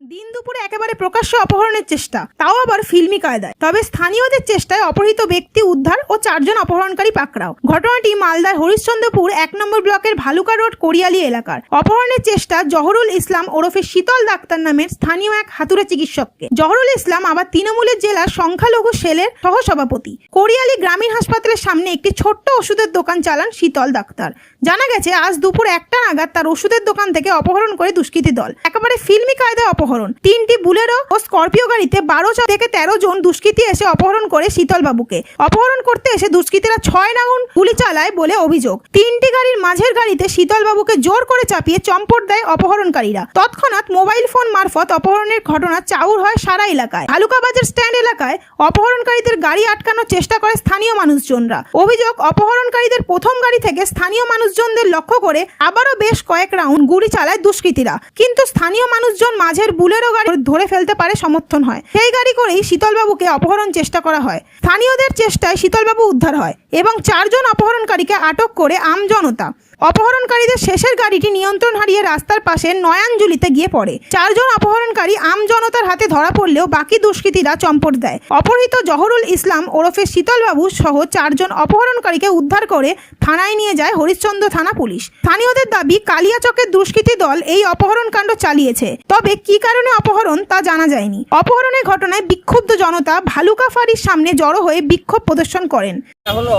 দিন দুপুরে একেবারে প্রকাশ্য অপহরণের চেষ্টা, তাও আবার ফিল্মি কায়দায়। তবে স্থানীয়দের চেষ্টায় অপহৃত ব্যক্তি উদ্ধার ও চারজন অপহরণকারী পাকড়াও। ঘটনাটি মালদার হরিশ্চন্দ্রপুর এক নম্বর ব্লকের ভালুকা রোড, কোরিয়ালি এলাকার। অপহরণের চেষ্টা জহরুল ইসলাম ওরফে শীতল ডাক্তার নামের স্থানীয় এক হাতুড়ে চিকিৎসককে। জহরুল ইসলাম আবার তৃণমূলের জেলার সংখ্যালঘু সেলের সহসভাপতি। কোরিয়ালি গ্রামীণ হাসপাতালের সামনে একটি ছোট্ট ওষুধের দোকান চালান শীতল ডাক্তার। জানা গেছে, আজ দুপুর একটা নাগাদ তার ওষুধের দোকান থেকে অপহরণ করে দুষ্কৃতী দল। একেবারে ফিল্মি কায়দায় অপহরণ তিনটি বুলেরো ও স্করপিও গাড়িতে বারো থেকে তেরো জন দুষ্কৃতী এসে অপহরণ করে শীতল বাবুকে অপহরণ করতে এসে দুষ্কৃতীরা ছয় রাউন্ড গুলি চালায় বলে অভিযোগ। তিনটি গাড়ির মাঝের গাড়িতে শীতল বাবুকে জোর করে চাপিয়ে চম্পট দেয় অপহরণকারীরা। তৎক্ষণাৎ মোবাইল ফোন মারফত অপহরণের ঘটনা চাউর হয় সারা এলাকায়। ভালুকা বাজার স্ট্যান্ড এলাকায় অপহরণকারীদের গাড়ি আটকানোর চেষ্টা করে স্থানীয় মানুষজনরা। অভিযোগ, অপহরণকারীদের প্রথম গাড়ি থেকে স্থানীয় মানুষজনদের লক্ষ্য করে আবারও বেশ কয়েক রাউন্ড গুলি চালায় দুষ্কৃতীরা। কিন্তু স্থানীয় মানুষজন মাঝের বুলেরো গাড়ি ধরে ফেলতে পারে সমর্থন হয়। সেই গাড়ি করেই শীতলবাবুকে অপহরণ চেষ্টা করা হয়। স্থানীয়দের চেষ্টায় শীতলবাবু উদ্ধার হয় এবং চারজন অপহরণকারীকে আটক করে আমজনতা অপহরণকারীদের শেষের গাড়িটি নিয়ন্ত্রণ হারিয়ে রাস্তার পাশে নয়াঞ্জলিতে গিয়ে পড়ে। চারজন অপহরণকারী আমজনতার হাতে ধরা পড়লেও বাকি দুষ্কৃতীরা চম্পট দেয়। অপহৃত জহরুল ইসলাম ওরফে শীতলবাবু সহ চারজন অপহরণকারীকে উদ্ধার করে থানায় নিয়ে যায় হরিশ্চন্দ্র থানা পুলিশ। স্থানীয়দের দাবি, কালিয়াচকের দুষ্কৃতী দল এই অপহরণ কাণ্ড চালিয়েছে। তবে কি কারণে অপহরণ তা জানা যায়নি। অপহরণের ঘটনায় বিক্ষুব্ধ জনতা ভালুকা ফাঁড়ির সামনে জড়ো হয়ে বিক্ষোভ প্রদর্শন করেন। হলো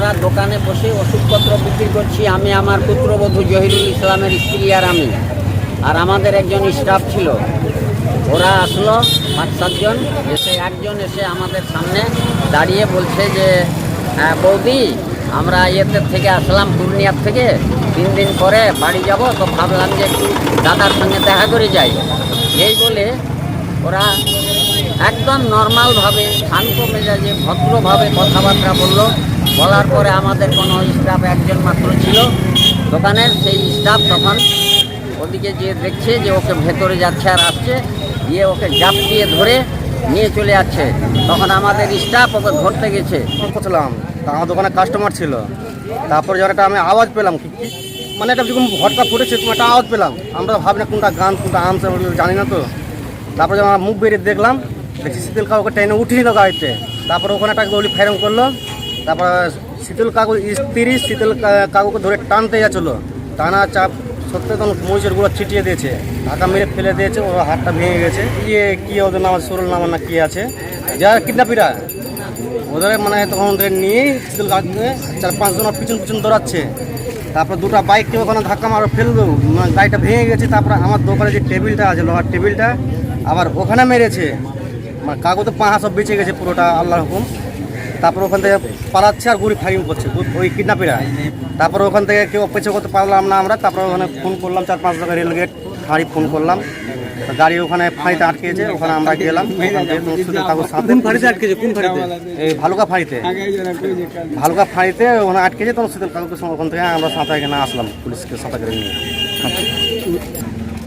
আমরা দোকানে বসে ওষুধপত্র বিক্রি করছি। আমি আমার পুত্রবধূ জহিরুল ইসলামের স্ত্রী আর আমি। আর আমাদের একজন স্টাফ ছিল। ওরা আসলো পাঁচ সাতজন এসে একজন এসে আমাদের সামনে দাঁড়িয়ে বলছে যে "হ্যাঁ, বৌদি আমরা ইয়েতে থেকে আসলাম পূর্ণিয়ার থেকে। তিন দিন পরে বাড়ি যাব। তো ভাবলাম যে একটু দাদার সঙ্গে দেখা করে যাই। এই বলে ওরা একদম নর্মালভাবে শান্ত মেজাজে ভদ্রভাবে কথাবার্তা বলল। বলার পরে আমাদের কোনো স্টাফ একজন মাত্র ছিল দোকানের, সেই স্টাফ তখন ওদিকে যে দেখছে যে ওকে ভেতরে যাচ্ছে আর আসছে, গিয়ে ওকে জাপ দিয়ে ধরে নিয়ে চলে যাচ্ছে। তখন আমাদের স্টাফ ওকে ধরতে গেছে। করছিলাম। আমার দোকানে কাস্টমার ছিল। তারপর যখন একটা আমি আওয়াজ পেলাম মানে একটা যখন ঘটনা ফুটেছে তুমি একটা আওয়াজ পেলাম। আমরা ভাবি না কোনটা গান, কোনটা আমসা জানি না তো। তারপর যখন আমরা মুখ বেরিয়ে দেখলাম, দেখছি শীতল কাকুকে ট্রেনে উঠিয়ে দিল গাড়িতে। তারপর ওখানে একটা গলি ফায়ারিং করল। তারপর শীতল কাকু স্ত্রী শীতল কাকুকে ধরে টানতে যাচ্ছিল। টানা চাপ সত্যি তখন মরিচের গুঁড়ো ছিটিয়ে দিয়েছে। ঢাকা মেরে ফেলে দিয়েছে, ওর হাতটা ভেঙে গেছে। ইয়ে কি ওদের নাম সরুল নাম না কি আছে? যারা কিডন্যাপিরা। ওদের মানে তখন ওদের নিয়ে শীতল গাড়িতে চার পাঁচজন পিছন পিছন দৌড়াচ্ছে। তারপর দুটো বাইককে ওখানে ধাক্কা মারো ফেলে দেবো মানে গাড়িটা ভেঙে গেছে, তারপর আমার দোকানে যে টেবিলটা আছে, লোহার টেবিলটা, আবার ওখানে মেরেছে। মানে তো পাহা সব বেঁচে গেছে পুরোটা, আল্লাহর হুকুম। তারপর ওখান থেকে পালাচ্ছে আর গুড়ি ফায়ারিং করছে ওই কিডন্যাপিরা তারপর ওখান থেকে কেউ অপেক্ষা করতে পারলাম না আমরা তারপর ওখানে ফোন করলাম চার পাঁচ টাকা রেলগেট ফাঁড়ি ফোন করলাম। গাড়ি ওখানে ফাঁড়িতে আটকেছে ওখানে আমরা গেলাম এই ভালুকা ফাঁড়িতে। ভালুকা ফাঁড়িতে ওখানে আটকেছে তখন শীতল কাকুকে ওখান থেকে আমরা সাঁতার এখানে আসলাম পুলিশকে সাঁতার নিয়ে।